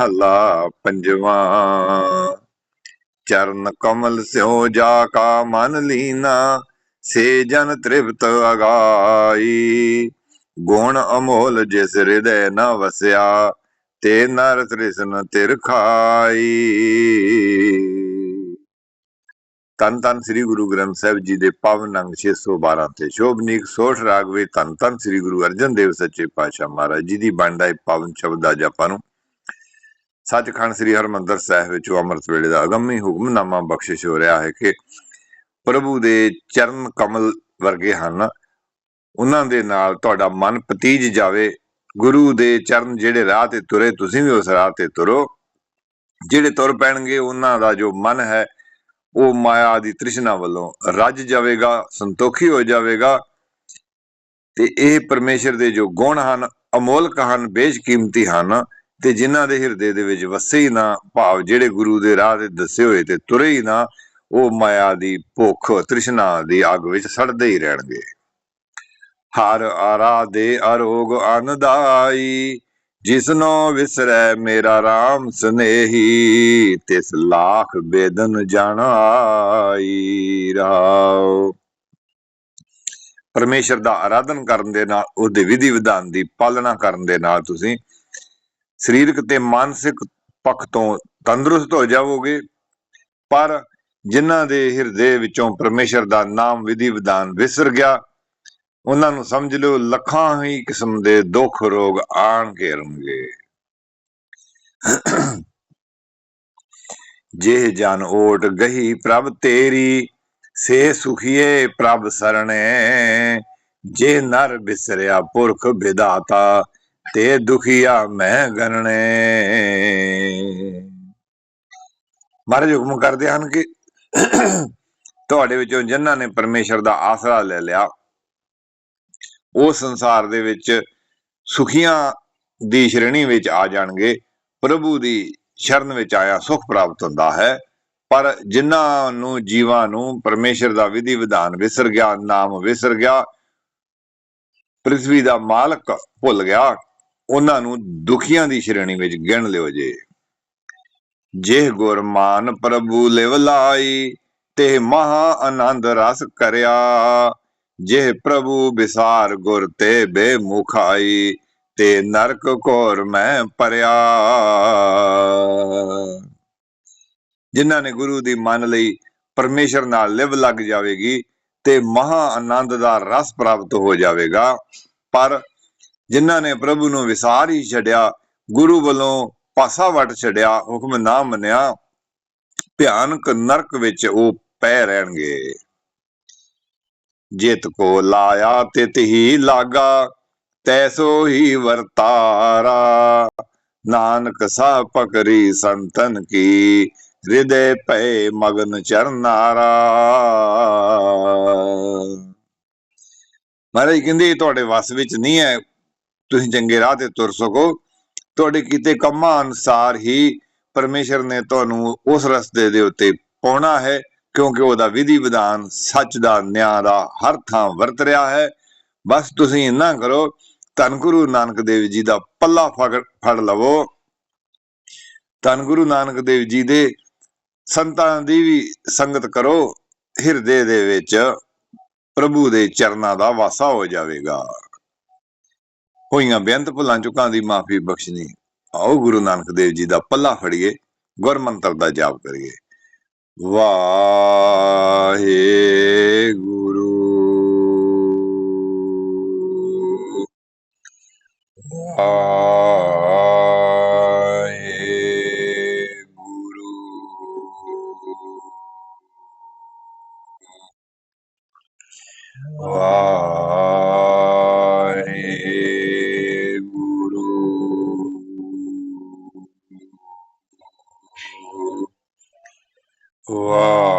ਹੱਲਾ ਪੰਜਵਾ। ਚਰਨ ਕਮਲ ਸਿਓ ਜਾ ਕਾ ਮਨ ਲੀਨਾ, ਸੇ ਜਨ ਤ੍ਰਿਪਤ ਅਗਾਈ। ਗੁਣ ਅਮੋਲ ਜਿਸ ਹਿਰਦੈ ਨ ਵਸਿਆ, ਤੇ ਨਰ ਤ੍ਰਿਸ਼ਨ ਤਿਰ ਖਾਈ। ਤਨ ਤਨ ਸ੍ਰੀ ਗੁਰੂ ਗ੍ਰੰਥ ਸਾਹਿਬ ਜੀ ਦੇ ਪਾਵਨ ਅੰਗ 612 ਤੇ ਸ਼ੋਭਨੀਕ ਸੋਠ ਰਾਗ ਤਨ ਤਨ ਸ੍ਰੀ ਗੁਰੂ ਅਰਜਨ ਦੇਵ ਸੱਚੇ ਪਾਤਸ਼ਾਹ ਮਹਾਰਾਜ ਜੀ ਦੀ ਬਾਣੀ ਇਹ ਪਾਵਨ ਸ਼ਬਦ ਆ ਜਪਾਂ ਨੂੰ ਸੱਚਖੰਡ ਸ੍ਰੀ ਹਰਮੰਦਰ ਸਾਹਿਬ ਵਿੱਚ ਅੰਮ੍ਰਿਤ ਵੇਲੇ ਦਾ ਅਗੰਮੀ ਹੁਕਮਨਾਮਾ ਬਖਸ਼ਿਸ਼ ਹੋ ਰਿਹਾ ਹੈ ਕਿ ਪ੍ਰਭੂ ਦੇ ਚਰਨ ਕਮਲ ਵਰਗੇ ਹਨ। ਉਹਨਾਂ ਦੇ ਨਾਲ ਤੁਹਾਡਾ ਮਨ ਪਤੀਜ ਜਾਵੇ। ਗੁਰੂ ਦੇ ਚਰਨ ਜਿਹੜੇ ਰਾਹ ਤੇ ਤੁਰੇ, ਤੁਸੀਂ ਵੀ ਉਸ ਰਾਹ ਤੇ ਤੁਰੋ। ਜਿਹੜੇ ਤੁਰ ਪੈਣਗੇ, ਉਹਨਾਂ ਦਾ ਜੋ ਮਨ ਹੈ, ਉਹ ਮਾਇਆ ਦੀ ਤ੍ਰਿਸ਼ਨਾ ਵੱਲੋਂ ਰੱਜ ਜਾਵੇਗਾ, ਸੰਤੋਖੀ ਹੋ ਜਾਵੇਗਾ। ਤੇ ਇਹ ਪਰਮੇਸ਼ਰ ਦੇ ਜੋ ਗੁਣ ਹਨ, ਅਮੋਲਕ ਹਨ, ਬੇਸ਼ਕੀਮਤੀ ਹਨ। ਤੇ ਜਿਨ੍ਹਾਂ ਦੇ ਹਿਰਦੇ ਦੇ ਵਿੱਚ ਵਸੇ ਹੀ ਨਾ ਭਾਵ, ਜਿਹੜੇ ਗੁਰੂ ਦੇ ਰਾਹ ਤੇ ਦੱਸੇ ਹੋਏ ਤੇ ਤੁਰੇ ਹੀ ਨਾ, ਉਹ ਮਾਇਆ ਦੀ ਭੁੱਖ, ਤ੍ਰਿਸ਼ਨਾ ਦੀ ਅੱਗ ਵਿੱਚ ਸੜਦੇ ਹੀ ਰਹਿਣਗੇ। ਹਰ ਆਰਾ ਦੇ ਅਰੋਗ ਅਨਦਾਈ, ਜਿਸਨੋ ਵਿਸਰੈ ਮੇਰਾ RAM ਸਨੇਹੀ, ਤਿਸ ਲਾਖ ਬੇਦਨ ਜਾਣਾਈ ਰਾਉ ਪਰਮੇਸ਼ਰ ਦਾ ਆਰਾਧਨ ਕਰਨ ਦੇ ਨਾਲ, ਉਹਦੇ ਵਿਧੀ ਵਿਧਾਨ ਦੀ ਪਾਲਣਾ ਕਰਨ ਦੇ ਨਾਲ ਤੁਸੀਂ ਸਰੀਰਕ ਤੇ ਮਾਨਸਿਕ ਪੱਖ ਤੋਂ ਤੰਦਰੁਸਤ ਹੋ ਜਾਵੋਗੇ। ਪਰ ਜਿਨ੍ਹਾਂ ਦੇ ਹਿਰਦੇ ਵਿੱਚੋਂ ਪਰਮੇਸ਼ਰ ਦਾ ਨਾਮ ਵਿਧੀ ਵਿਧਾਨ ਵਿਸਰ ਗਿਆ, ਉਹਨਾਂ ਨੂੰ ਸਮਝ ਲਿਓ, ਲੱਖਾਂ ਹੀ ਕਿਸਮ ਦੇ ਦੁੱਖ ਰੋਗ ਆਣ ਘੇਰਨਗੇ। ਜੇ ਜਨ ਓਟ ਗਹੀ, ਪ੍ਰਭ ਤੇਰੀ ਸੇ ਸੁਖੀਏ, ਪ੍ਰਭ ਸਰਣੇ। ਜੇ ਨਰ ਬਿਸਰਿਆ, ਪੁਰਖ ਵਿਦਾਤਾ ਤੇ ਦੁਖੀਆ ਮੈਂ ਗਣਨੇ। ਮਹਾਰਾਜ ਹੁਕਮ ਕਰਦੇ ਹਨ ਕਿ ਤੁਹਾਡੇ ਵਿੱਚੋਂ ਜਿਨ੍ਹਾਂ ਨੇ ਪਰਮੇਸ਼ਰ ਦਾ ਆਸਰਾ ਲੈ ਲਿਆ, ਉਹ ਸੰਸਾਰ ਦੇ ਵਿੱਚ ਸੁਖੀਆਂ ਦੀ ਸ਼੍ਰੇਣੀ ਵਿੱਚ ਆ ਜਾਣਗੇ, ਪ੍ਰਭੂ ਦੀ ਸ਼ਰਨ ਵਿੱਚ ਆਇਆ ਸੁਖ ਪ੍ਰਾਪਤ ਹੁੰਦਾ ਹੈ। ਪਰ ਜਿਨ੍ਹਾਂ ਨੂੰ ਜੀਵਾਂ ਨੂੰ ਪਰਮੇਸ਼ਰ ਦਾ ਵਿਧੀ ਵਿਧਾਨ ਵਿਸਰ ਗਿਆ, ਨਾਮ ਵਿਸਰ ਗਿਆ, ਪ੍ਰਿਥਵੀ ਦਾ ਮਾਲਕ ਭੁੱਲ ਗਿਆ ਉਹਨਾਂ ਨੂੰ ਦੁਖੀਆਂ ਦੀ ਸ਼੍ਰੇਣੀ ਵਿੱਚ ਗਿਣ ਲਿਓ ਜੇ। ਜੇ ਗੁਰਮਾਨ ਪ੍ਰਭੂ ਲਿਵ ਲਾਈ ਤੇ ਮਹਾ ਆਨੰਦ ਰਸ ਕਰਿਆ। ਜੇ ਪ੍ਰਭੂ ਵਿਸਾਰ ਗੁਰ ਤੇ ਬੇਮੁਖਾਈ, ਤੇ ਨਰਕ ਘੋਰ ਮੈਂ ਪਰਿਆ। ਜਿਨ੍ਹਾਂ ਨੇ ਗੁਰੂ ਦੀ ਮੰਨ ਲਈ ਪਰਮੇਸ਼ਰ ਨਾਲ ਲਿਵ ਲੱਗ ਜਾਵੇਗੀ, ਤੇ ਮਹਾ ਆਨੰਦ ਦਾ ਰਸ ਪ੍ਰਾਪਤ ਹੋ ਜਾਵੇਗਾ। ਪਰ ਜਿਨ੍ਹਾਂ ਨੇ ਪ੍ਰਭੂ ਨੂੰ ਵਿਸਾਰ ਹੀ ਛੱਡਿਆ, ਗੁਰੂ ਵੱਲੋਂ ਪਾਸਾ ਵਟ ਛੱਡਿਆ, ਹੁਕਮ ਨਾ ਮੰਨਿਆ, ਭਿਆਨਕ ਨਰਕ ਵਿੱਚ ਉਹ ਪੈ ਰਹਿਣਗੇ। ਜਿਤ ਕੋ ਲਾਇਆ ਤਿਤ ਹੀ ਲਾਗਾ ਤੈਸੋ ਹੀ ਵਰਤਾਰਾ। ਨਾਨਕ ਸਾ ਪਕਰੀ ਸੰਤਨ ਕੀ, ਹਿਰਦੇ ਭੈ ਮਗਨ ਚਰਨਾਰਾ। ਮਹਾਰਾਜ ਕਹਿੰਦੇ ਤੁਹਾਡੇ ਵਸ ਵਿੱਚ ਨਹੀਂ ਹੈ। ਤੁਸੀਂ ਚੰਗੇ ਰਾਹ ਤੇ ਤੁਰ ਸਕੋ। ਤੁਹਾਡੇ ਕੀਤੇ ਕੰਮਾਂ ਅਨੁਸਾਰ ਹੀ ਪਰਮੇਸ਼ਰ ਨੇ ਤੁਹਾਨੂੰ ਉਸ ਰਸਤੇ ਦੇ ਉੱਤੇ ਪਾਉਣਾ ਹੈ, ਕਿਉਂਕਿ ਉਹਦਾ ਵਿਧੀ ਵਿਧਾਨ ਸੱਚ ਦਾ, ਨਿਆਂ ਦਾ ਹਰ ਥਾਂ ਵਰਤ ਰਿਹਾ ਹੈ। ਬਸ ਤੁਸੀਂ ਇੰਨਾ ਕਰੋ, ਧੰਨ ਗੁਰੂ ਨਾਨਕ ਦੇਵ ਜੀ ਦਾ ਪੱਲਾ ਫੜ ਫੜ ਲਵੋ। ਧੰਨ ਗੁਰੂ ਨਾਨਕ ਦੇਵ ਜੀ ਦੇ ਸੰਤਾਂ ਦੀ ਵੀ ਸੰਗਤ ਕਰੋ, ਹਿਰਦੇ ਦੇ ਵਿੱਚ ਪ੍ਰਭੂ ਦੇ ਚਰਨਾਂ ਦਾ ਵਾਸਾ ਹੋ ਜਾਵੇਗਾ। ਹੋਈਆਂ ਬੇਅੰਤ ਭੁੱਲਾਂ ਚੁੱਕਾਂ ਦੀ ਮਾਫੀ ਬਖਸ਼ਣੀ। ਆਓ ਗੁਰੂ ਨਾਨਕ ਦੇਵ ਜੀ ਦਾ ਪੱਲਾ ਫੜੀਏ ਗੁਰ ਮੰਤਰ ਦਾ ਜਾਪ ਕਰੀਏ। ਵਾਹਿਗੁਰੂ। ਵਾਹਿਗੁਰੂ। ਵਾਹਿਗੁਰੂ Wow.